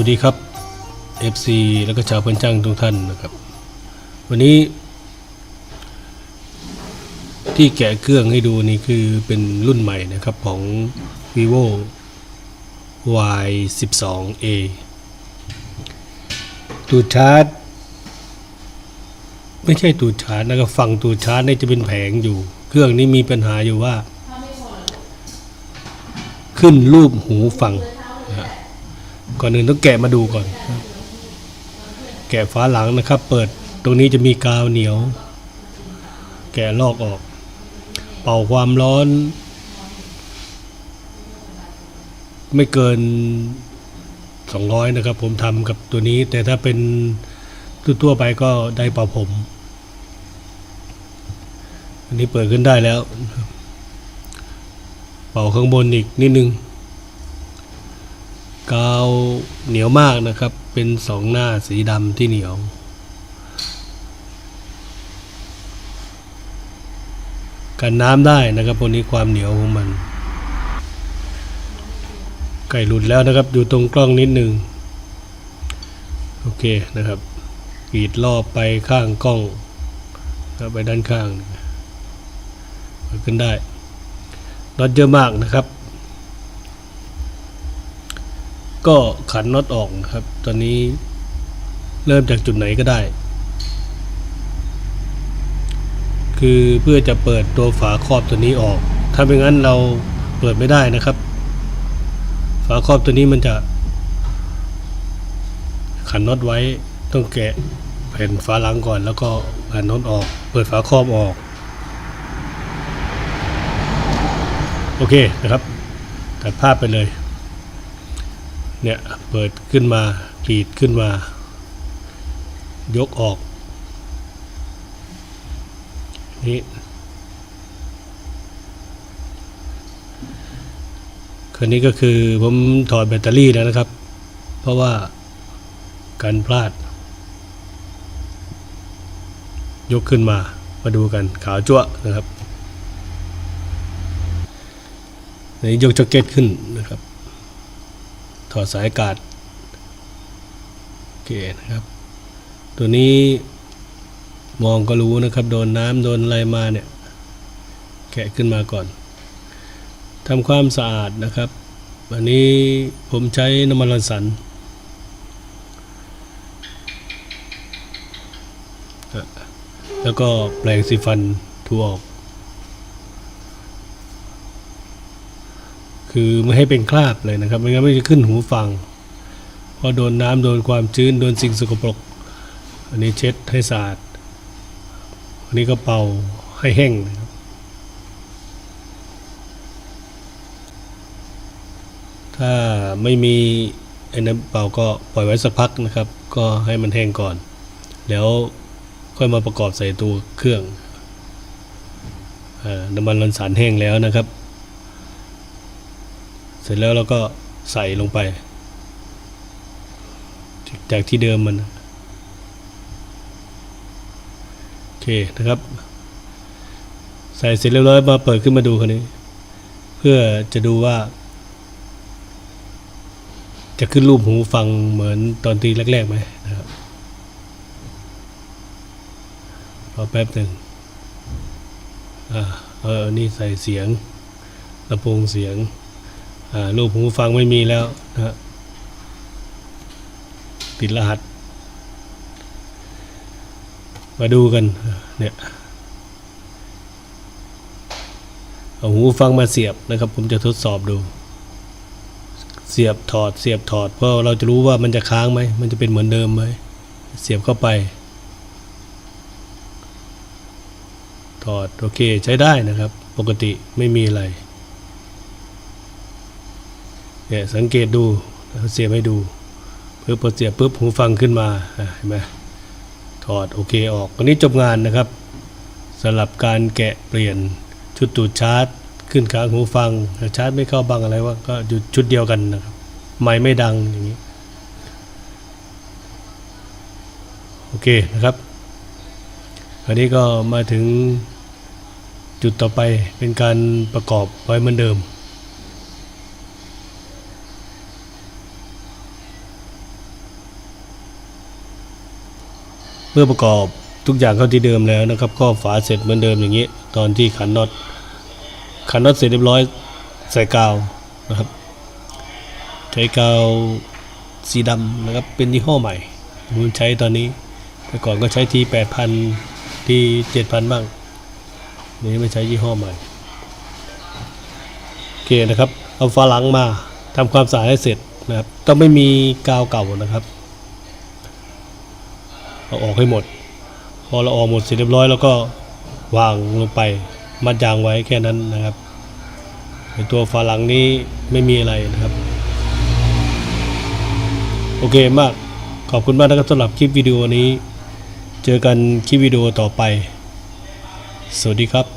วัสดีครับ FC แล้วก็ชาวเพื่อนจ้างทุกท่านนะครับ วันนี้ ที่แกะเครื่องให้ดูนี่คือเป็นรุ่นใหม่นะครับของ vivo y 1 2 a ตูชาร์จ ไม่ใช่ตูชาร์จนะครับฝั่งตูชาร์จนี่จะเป็นแผงอยู่ เครื่องนี้มีปัญหาอยู่ว่า ขึ้นรูปหูฟัง ก่อนอื่นต้องแกะมาดูก่อน แกะฝาหลังนะครับ เปิดตรงนี้จะมีกาวเหนียว แกะลอกออก เป่าความร้อน ไม่เกิน 200 นะครับ ผมทำกับตัวนี้ แต่ถ้าเป็นทั่วไปก็ได้เป่าผม อันนี้เปิดขึ้นได้แล้ว เป่าข้างบนอีกนิดนึง กาวเหนียวมากนะครับ เป็นสองหน้าสีดำที่เหนียว กันน้ำได้นะครับพวกนี้ความเหนียวของมัน ไก่หลุดแล้วนะครับ อยู่ตรงกล้องนิดหนึ่งโอเคนะครับกรีดรอบไปข้างกล้องแล้วไปด้านข้างเปิดขึ้นได้น็อตเยอะมากนะครับ ก็ขันน็อตออกครับ ตอนนี้เริ่มจากจุดไหนก็ได้ คือเพื่อจะเปิดตัวฝาครอบตัวนี้ออก ถ้าไม่งั้นเราเปิดไม่ได้นะครับ ฝาครอบตัวนี้มันจะ ขันน็อตไว้ต้องแกะแผ่นฝาหลังก่อน แล้วก็ขันน็อตออก เปิดฝาครอบออก โอเคนะครับ ตัดภาพไปเลย เนี่ยเปิดขึ้นมากรีดขึ้นมา ยกออกนี่คันนี้ก็คือผมถอดแบตเตอรี่แล้วนะครับ เพราะว่าการพลาด ยกขึ้นมามาดูกันขาวจั่วนะครับอันนี้ยกจ็คเก็ตขึ้นนะครับ ถอดสายอากาศโอเคนะครับ ตัวนี้มองก็รู้นะครับ โดนน้ำโดนอะไรมาเนี่ยแกะขึ้นมาก่อนทำความสะอาดนะครับอันนี้ผมใช้น้ำมันรันสันแล้วก็แปรงสีฟันถูออก คือไม่ให้เป็นคราบเลยนะครับ ไม่งั้นไม่จะขึ้นหูฟังเพราะโดนน้ำโดนความชื้นโดนสิ่งสกปรก อันนี้เช็ดให้สะอาด อันนี้ก็เป่าให้แห้งนะครับถ้าไม่มีไอ้น้ำเป่าก็ปล่อยไว้สักพักนะครับ ก็ให้มันแห้งก่อน แล้วค่อยมาประกอบใส่ตัวเครื่องอาน้ำมันรันสารแห้งแล้วนะครับ เสร็จแล้วเราก็ใส่ลงไป จากที่เดิมมัน โอเคนะครับ ใส่เสร็จเรียบร้อยมาเปิดขึ้นมาดูคนนี้ เพื่อจะดูว่า จะขึ้นรูปหูฟังเหมือนตอนที่แรกๆไหมนะครับรอแป๊บหนึ่งอ่าเออ นี่ใส่เสียงลำโพงเสียง รูปหูฟังไม่มีแล้วนะฮะติดรหัส มาดูกันเนี่ยเอาหูฟังมาเสียบนะครับ ผมจะทดสอบดู เสียบถอดเสียบถอด เพราะเราจะรู้ว่ามันจะค้างไหม มันจะเป็นเหมือนเดิมไหม เสียบเข้าไป ถอด โอเคใช้ได้นะครับ ปกติไม่มีอะไร เนี่ยสังเกตดูเสียบให้ดูเพื่อพอเสียบปุ๊บหูฟังขึ้นมาเห็นไหมถอดโอเคออกวันนี้จบงานนะครับสำหรับการแกะเปลี่ยนชุดตูดชาร์จ ขึ้นค้างหูฟังชาร์จไม่เข้าบังอะไรว่าก็อยู่ชุดเดียวกันนะครับไม่ไม่ดังอย่างนี้โอเคนะครับอันนี้ก็มาถึงจุดต่อไปเป็นการประกอบไว้เหมือนเดิม มื่อประกอบทุกอย่างเข้าที่เดิมแล้วนะครับ ก็ฝาเสร็จเหมือนเดิมอย่างนี้ ตอนที่ขันน็อตขันน็อตเสร็จเรียบร้อยใส่กาวนะครับใช้กาวสีดำนะครับ เป็นยี่ห้อใหม่ผมใช้ตอนนี้ แต่ก่อนก็ใช้ทีแปดพันทีเจ็ดพันบ้างนี่ไม่ใช้ยี่ห้อใหม่โอเคนะครับ เอาฝาหลังมาทำความสะอาดให้เสร็จนะครับ ต้องไม่มีกาวเก่านะครับ เอาออกให้หมด พอเราออกหมดเสร็จเรียบร้อยแล้วก็วางลงไปมัดยางไว้แค่นั้นนะครับในตัวฝาหลังนี้ไม่มีอะไรนะครับ โอเคมากขอบคุณมากนะครับสำหรับคลิปวิดีโอนี้ เจอกันคลิปวิดีโอต่อไป สวัสดีครับ